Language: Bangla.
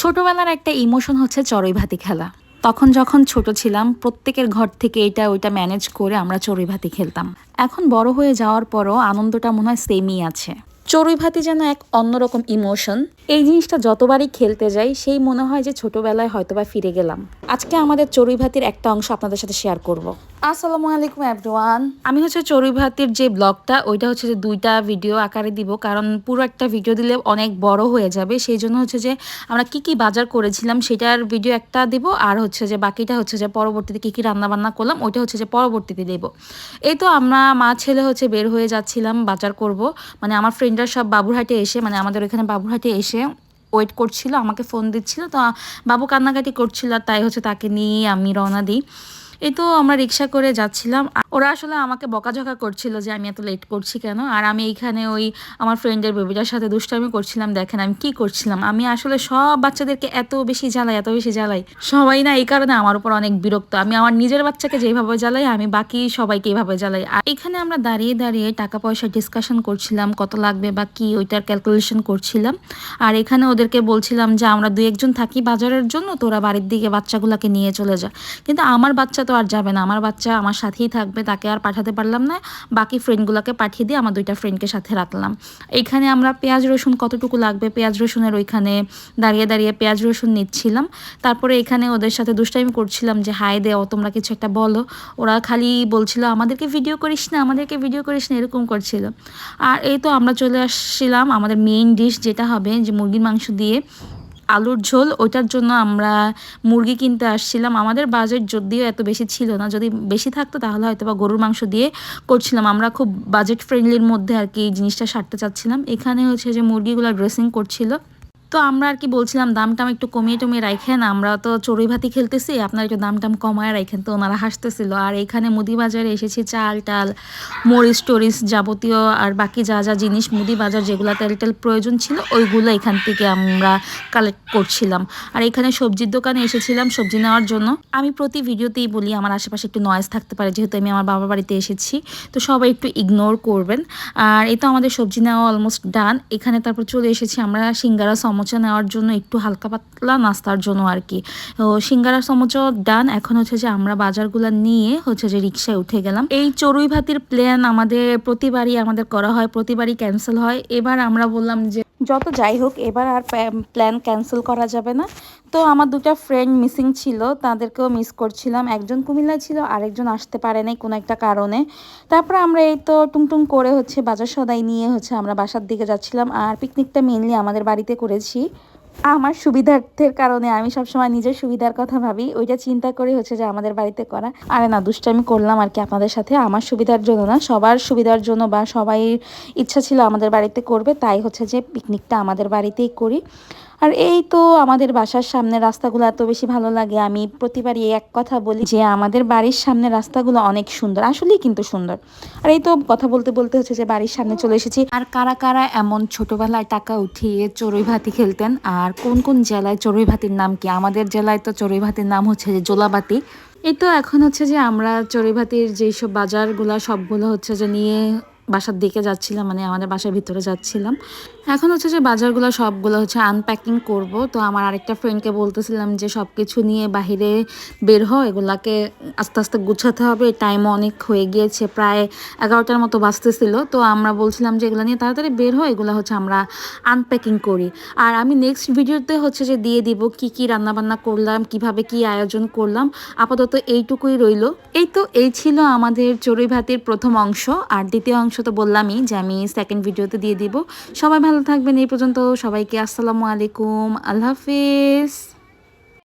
ছোটবেলার একটা ইমোশন হচ্ছে চড়ুইভাতি খেলা। তখন যখন ছোট ছিলাম, প্রত্যেকের ঘর থেকে এটা ওইটা ম্যানেজ করে আমরা চড়ুইভাতি খেলতাম। এখন বড় হয়ে যাওয়ার পরও আনন্দটা মনে হয় সেমই আছে। চড়ুইভাতি যেন এক অন্যরকম ইমোশন এই জিনিসটা যতবারই খেলতে যাই, সেই মনে হয় যে ছোটবেলায় হয়তোবা ফিরে গেলাম। আজকে আমাদের চড়ুই ভাতির একটা অংশ আপনাদের সাথে শেয়ার করব। আসসালামু আলাইকুম এভরিওয়ান আমি হচ্ছে চড়ুই ভাতির যে ব্লগটা ওইটা হচ্ছে যে দুইটা ভিডিও আকারে দিব কারণ পুরো একটা ভিডিও দিলে অনেক বড় হয়ে যাবে। সেই জন্য হচ্ছে যে আমরা কি কি বাজার করেছিলাম সেটার ভিডিও একটা দিব আর হচ্ছে যে বাকিটা হচ্ছে যে পরবর্তীতে কি কি রান্না বান্না করলাম ওইটা হচ্ছে যে পরবর্তীতে দেব। এই তো আমরা মা ছেলে হচ্ছে বের হয়ে যাচ্ছিলাম বাজার করব। মানে আমার ফ্রেন্ডরা সব বাবুরহাটে এসে মানে আমাদের ওইখানে বাবুরহাটে এসে ওয়েট করছিল, আমাকে ফোন দিচ্ছিল, তো বাবু কান্নাকাটি করছিল তাই হচ্ছে তাকে নিয়ে আমি রওনা দিই। এই তো আমরা রিক্সা করে যাচ্ছিলাম। ওরা আসলে আমাকে বকাঝকা করছিল যে আমি এত লেট করছি কেন? আর আমি এইখানে ওই আমার ফ্রেন্ডের বেবিটার সাথে দুষ্টামি করছিলাম, দেখেন আমি কি করছিলাম? আমি আসলে সব বাচ্চাদেরকে এত বেশি জ্বালাই, এত বেশি জ্বালাই। সবাই না এই কারণে আমার উপর অনেক বিরক্ত। আমি আমার নিজের বাচ্চাকে যেভাবে জ্বালাই, আমি বাকি সবাইকে এইভাবে জ্বালাই। আর এখানে আমরা দাঁড়িয়ে দাঁড়িয়ে টাকা পয়সা ডিসকাশন করছিলাম, কত লাগবে বা কি ওইটার ক্যালকুলেশন করছিলাম। আর এখানে ওদেরকে বলছিলাম যে, আমরা দু একজন থাকি বাজারের জন্য, তোরা বাড়ির দিকে বাচ্চাগুলোকে নিয়ে চলে যা। কিন্তু আমার বাচ্চা তো আর যাবে না। আমার বাচ্চা আমার সাথেই থাকবে, তাকে আর পাঠাতে পারলাম না। বাকি ফ্রেন্ডগুলোকে পাঠিয়ে দিয়ে আমার দুইটা ফ্রেন্ডকে সাথে রাখলাম। এইখানে আমরা পেঁয়াজ, রসুন কতটুকু লাগবে? পেঁয়াজ, রসুনের ওইখানে দাঁড়িয়ে দাঁড়িয়ে পেঁয়াজ, রসুন নিচ্ছিলাম। তারপরে এখানে ওদের সাথে দুষ্টাইমি করছিলাম যে হাই দেও তোমরা কিছু একটা বলো। ওরা খালি বলছিল, আমাদেরকে ভিডিও করিস না, আমাদেরকে ভিডিও করিস না, এরকম করছিল। আর এই তো আমরা চলে আসছিলাম আমাদের মেইন ডিশ যেটা হবে যে মুরগির মাংস দিয়ে। আলুর ঝোল, ওইটার জন্য আমরা মুরগি কিনতে আসছিলাম। আমাদের বাজেট যদিও এত বেশি ছিল না, যদি বেশি থাকতো তাহলে হয়তো বা গরুর মাংস দিয়ে করছিলাম। আমরা খুব বাজেট ফ্রেন্ডলির মধ্যে আর কি এই জিনিসটা সারতে চাচ্ছিলাম। এখানে হচ্ছে যে মুরগিগুলো ড্রেসিং করছিল। তো আমরা আর কি বলছিলাম দাম টাম একটু কমিয়ে টমিয়ে রাখেন আমরা তো চড়ুই ভাতি খেলতেছি, আপনারা একটু দাম টাম কমায় রাখেন তো ওনারা হাসতেছিল। আর এখানে মুদি বাজারে এসেছি, চাল টাল, মরিচ টরিচ যাবতীয় আর বাকি যা যা জিনিস, মুদি বাজার যেগুলো তেল টেল প্রয়োজন ছিল, ওইগুলো এখান থেকে আমরা কালেক্ট করছিলাম। আর এখানে সবজির দোকানে এসেছিলাম, সবজি নেওয়ার জন্য। আমি প্রতি ভিডিওতেই বলি, আমার আশেপাশে একটু নয়েজ থাকতে পারে, যেহেতু আমি আমার বাবার বাড়িতে এসেছি, তো সবাই একটু ইগনোর করবেন। আর এই তো আমাদের সবজি নেওয়া অলমোস্ট ডান এখানে তারপর চলে এসেছি, আমরা সিঙ্গারা সমোচা নেওয়ার জন্য, একটু হালকা পাতলা নাস্তার জন্য আর কি। সিঙ্গারা সমোচা ডান, এখন হচ্ছে যে আমরা বাজারগুলো নিয়ে হচ্ছে যে রিক্সায় উঠে গেলাম। এই চড়ুই ভাতির প্ল্যান আমাদের প্রতিবারই আমাদের করা হয়, প্রতিবারই ক্যান্সেল হয়। এবার আমরা বললাম যে যত যাই হোক, এবার আর প্ল্যান ক্যান্সেল করা যাবে না। তো আমার দুটা ফ্রেন্ড মিসিং ছিল, তাদেরকেও মিস করছিলাম। একজন কুমিল্লায় ছিল, আরেকজন আসতে পারে নাই কোনো একটা কারণে। তারপর আমরা এই তো টুংটুং করে হচ্ছে বাজার সদাই নিয়ে হচ্ছে আমরা বাসার দিকে যাচ্ছিলাম। আর পিকনিকটা মেনলি আমাদের বাড়িতে করেছি। আমার সুবিধার্থের কারণে আমি সবসময় নিজের সুবিধার কথা ভাবি, ওইটা চিন্তা করে হচ্ছে যে আমাদের বাড়িতে করা। আরে না, দুষ্টামি করলাম আর কি আপনাদের সাথে। আমার সুবিধার জন্য না, সবার সুবিধার জন্য বা সবাই ইচ্ছা ছিল আমাদের বাড়িতে করবে, তাই হচ্ছে যে পিকনিকটা আমাদের বাড়িতেই করি। আর এই তো আমাদের বাসার সামনে রাস্তাগুলো এত বেশি ভালো লাগে। আমি প্রতিবারই এক কথা বলি যে আমাদের বাড়ির সামনে রাস্তাগুলো অনেক সুন্দর, আসলেই কিন্তু সুন্দর। আর এই তো কথা বলতে বলতে হচ্ছে যে বাড়ির সামনে চলে এসেছি। আর কারা কারা এমন ছোটবেলায় টাকা উঠিয়ে চড়ুই ভাতি খেলতেন? আর কোন কোন জেলায় চড়ুই ভাতির নাম কি? আমাদের জেলায় তো চড়ুই ভাতির নাম হচ্ছে যে জোলাবাতি। এই তো এখন হচ্ছে যে আমরা চড়ুই ভাতির যেসব বাজারগুলো সবগুলো হচ্ছে যে নিয়ে বাসার দিকে যাচ্ছিলাম মানে আমাদের বাসার ভিতরে যাচ্ছিলাম। এখন হচ্ছে যে বাজারগুলো সবগুলো হচ্ছে আনপ্যাকিং করব। তো আমার আরেকটা ফ্রেন্ডকে বলতেছিলাম যে সব কিছু নিয়ে বাহিরে বের হয় এগুলাকে আস্তে আস্তে গুছাতে হবে। টাইম অনেক হয়ে গিয়েছে, প্রায় এগারোটার মতো বাঁচতেছিল তো আমরা বলছিলাম যে, এগুলো নিয়ে তাড়াতাড়ি বের হয় এগুলো হচ্ছে আমরা আনপ্যাকিং করি। আর আমি নেক্সট ভিডিওতে হচ্ছে যে দিয়ে দিব কি কি রান্নাবান্না করলাম, কীভাবে কি আয়োজন করলাম। আপাতত এইটুকুই রইল। এই তো, এই ছিল আমাদের চড়ুই ভাতির প্রথম অংশ। আর দ্বিতীয় অংশ তো বললামই যে আমি সেকেন্ড ভিডিওতে দিয়ে দিব। সবাই ভালো থাকবেন, এই পর্যন্ত সবাইকে আসসালামু আলাইকুম। আল্লাহ হাফিজ।